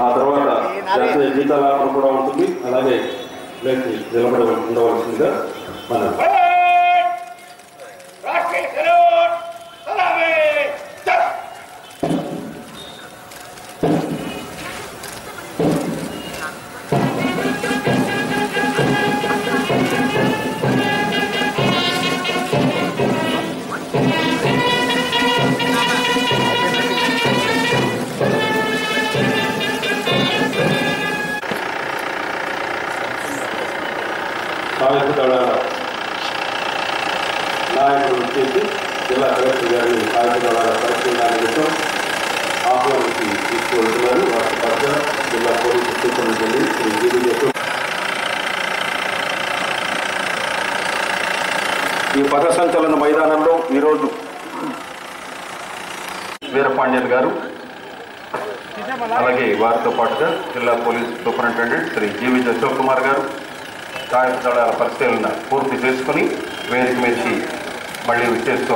ఆ తర్వాత జాతీయ గీతాలాపన కూడా ఉంటుంది. అలాగే లేచి నిలబడి ఉండవలసిందిగా మనం సాయుధ దళాల నాయకులు వచ్చేసి జిల్లా కలెక్టర్ గారిని సాయుధ దళాల పరిశీలన కోసం ఆహ్వానించి తీసుకువెళ్తున్నారు వాటి పట్ల జిల్లా పోలీసు సూపరింటెండెంట్ శ్రీ జీవి ఈ పథ సంచలన మైదానంలో ఈరోజు వీరపాండ్యన్ గారు అలాగే వారితో పాటుగా జిల్లా police superintendent Shri GV Ashok Kumar గారు సాయుధ పరిశీలన పూర్తి చేసుకుని వేదిక మీదకి మళ్ళీ విచ్చేస్తూ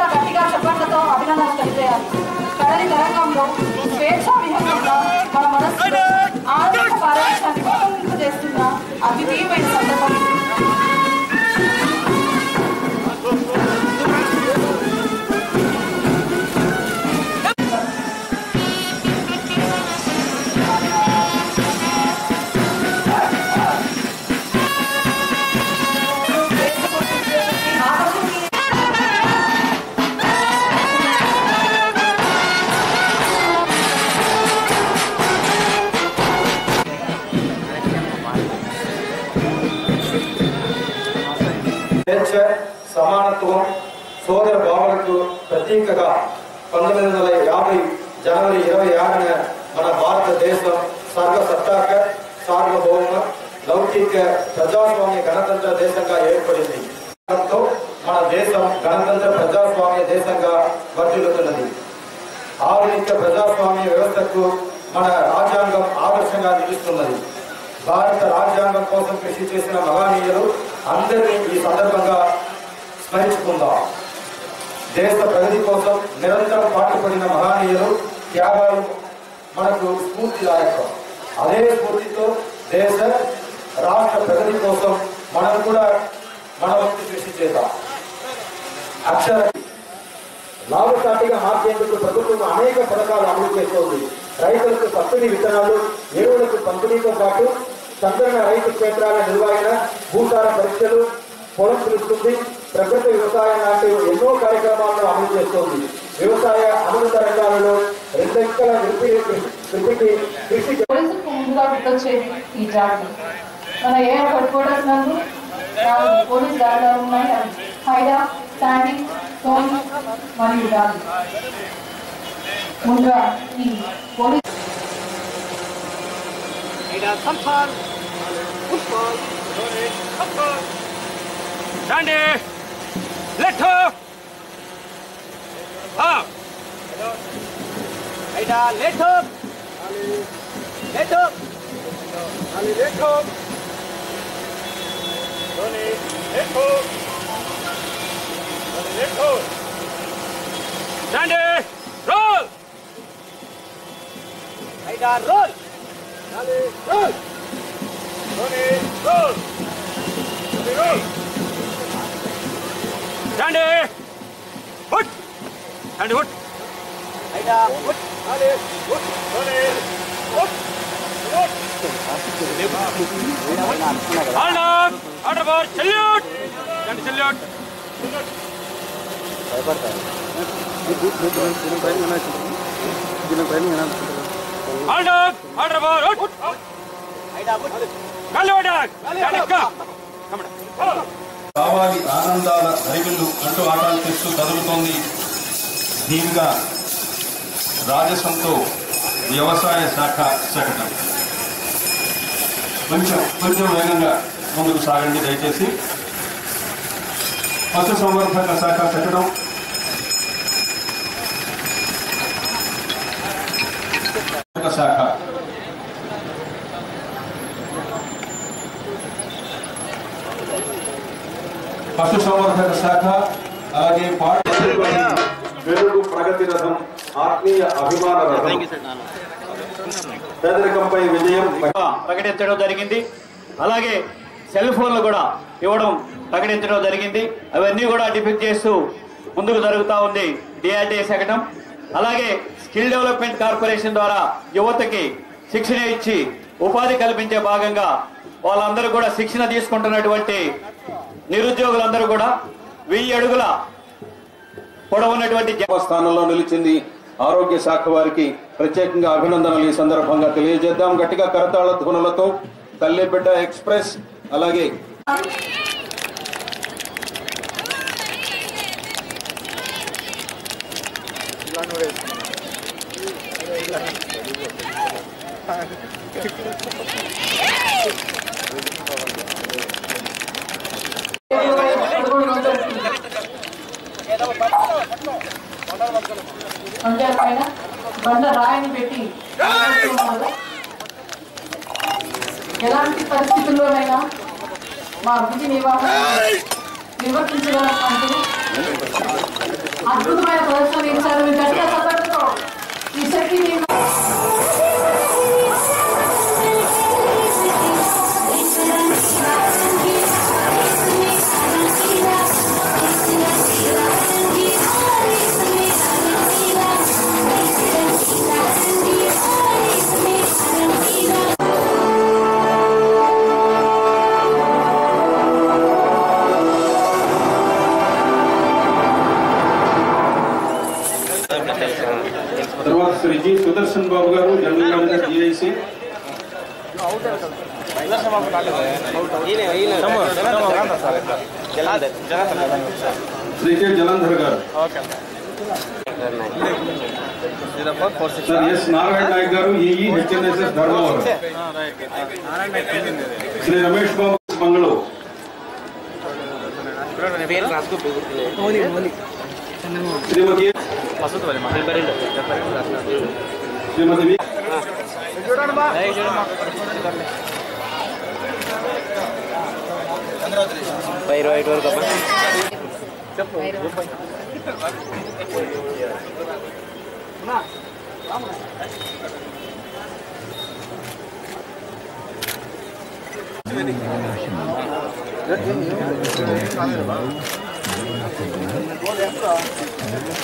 గట్టిగా చెప్పట్లతో అభినందన తెలిపేయాలి కడలి తరంగంలో స్వేచ్ఛా విహంగంగా స్వేచ్ఛ సమానత్వం సోదర భావనకు ప్రతీకగా పంతొమ్మిది వందల యాభై జనవరి ఇరవై ఆరున మన భారతదేశం సర్వసత్తాక సార్వభౌమ లౌకిక ప్రజాస్వామ్య గణతంత్ర దేశంగా ఏర్పడింది. దాంతో మన దేశం గణతంత్ర ప్రజాస్వామ్య దేశంగా వర్ధిల్లుతున్నది. ఆధునిక ప్రజాస్వామ్య వ్యవస్థకు మన రాజ్యాంగం ఆదర్శంగా నిలుస్తున్నది. భారత రాజ్యాంగం కోసం కృషి చేసిన మహానీయులు అందరినీ ఈ సందర్భంగా స్మరించుకుందాం. దేశ ప్రగతి కోసం నిరంతరం పాటుపడిన మహానీయులు త్యాగాలు మనకు స్ఫూర్తిదాయకం. అదే స్ఫూర్తితో దేశ రాష్ట్ర ప్రగతి కోసం మనం కూడా మన వంతు కృషి చేద్దాం. అక్షర లాభసాటిగా మార్చేందుకు ప్రభుత్వం అనేక పథకాలు అమలు చేస్తోంది. రైతులకు సబ్సిడీ విత్తనాలు ఎరువులకు పంపిణీతో పాటు సంకలన రైతు క్షేత్రాల నిర్వహణ భూసార పరీక్షలు పొలం పిలుస్తుంది ప్రకృతి వ్యవసాయం లాంటి ఎన్నో కార్యక్రమాలను అమలు చేస్తోంది. వ్యవసాయ అనుబంధ రంగాలలో వృత్తి వృత్తికి కృషి ముందుగా గుర్తొచ్చేది ఈ జాతి మన నందు నాలుగు పోలీస్ దాడులు ఉన్నాయి. హైడా శాండీ సోని మరియు ముందుగా ఈ police Randy! Let her! Up! Aida, let her! Let her! Ali, let her! Tony, let her! Ali, let her! Randy! Roll! Aida, roll! Ali, roll! Stand here. Put. Stand put. Aida. Put. Ale. Put. Ale. Put. Hold up! Order for salute! Stand salute! Hold up! Order for out! Out! Out! కావాలి ఆనందాల హరివిల్లు అంటూ ఆటలు తెస్తూ కదులుతోంది దీనిగా రాజసంతో వ్యవసాయ శాఖ శకటం కొంచెం కొంచెం వేగంగా ముందుకు సాగండి దయచేసి. పశు సంవర్ధక శాఖ శకటం శాఖ పశు సంవర్ధక శాఖ అలాగే ప్రగతి రథం ఆత్మీయ అభిమాన రథం. పేదరికంపై విజయం ప్రకటించడం జరిగింది. అలాగే సెల్ ఫోన్లు కూడా ఇవ్వడం ప్రకటించడం జరిగింది. అవన్నీ కూడా డిఫెక్ట్ చేస్తూ ముందుకు జరుగుతూ ఉంది డిఆర్డీఏ శకటం అలాగే స్కిల్ డెవలప్మెంట్ కార్పొరేషన్ ద్వారా యువతకి శిక్షణ ఇచ్చి ఉపాధి కల్పించే భాగంగా వాళ్ళందరూ కూడా శిక్షణ తీసుకుంటున్నటువంటి నిరుద్యోగులందరూ కూడా వెయ్యి అడుగుల పొడవున్నటువంటి స్థానంలో నిలిచింది ఆరోగ్య శాఖ వారికి ప్రత్యేకంగా అభినందనలు ఈ సందర్భంగా తెలియజేద్దాం. గట్టిగా కరతాళ ధ్వనులతో తల్లిబిడ్డ ఎక్స్ప్రెస్ అలాగే అంజల పైన బండ రాయిని పెట్టి ఎలాంటి పరిస్థితుల్లోనైనా మా అభివృద్ధి నిర్వహణ నిర్వర్తించగలం అద్భుతమైన ప్రదర్శన ఇచ్చారు. మీ గట్టిగా సపోర్టుతో ఈ శక్తి నిర్వహణ తర్వాత Shri G Sudarshan Babu garu general manager GIC Shri K Jalandhar garu sir S Narayana Nayak garu EE HNSS Dharmavaram Shri Ramesh Babu Mangaluru Shrimati masuk balik mas. Gambarin dong. Gambarin udah nanti. Cuma TV. Jodoh mbak. Ayo jodoh mbak. Baik, baik, baik, kapan? Cepu, cepu. Nah, kamu Thank you.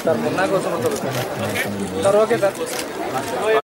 Sir మొన్నాకోసం తర్వాత sir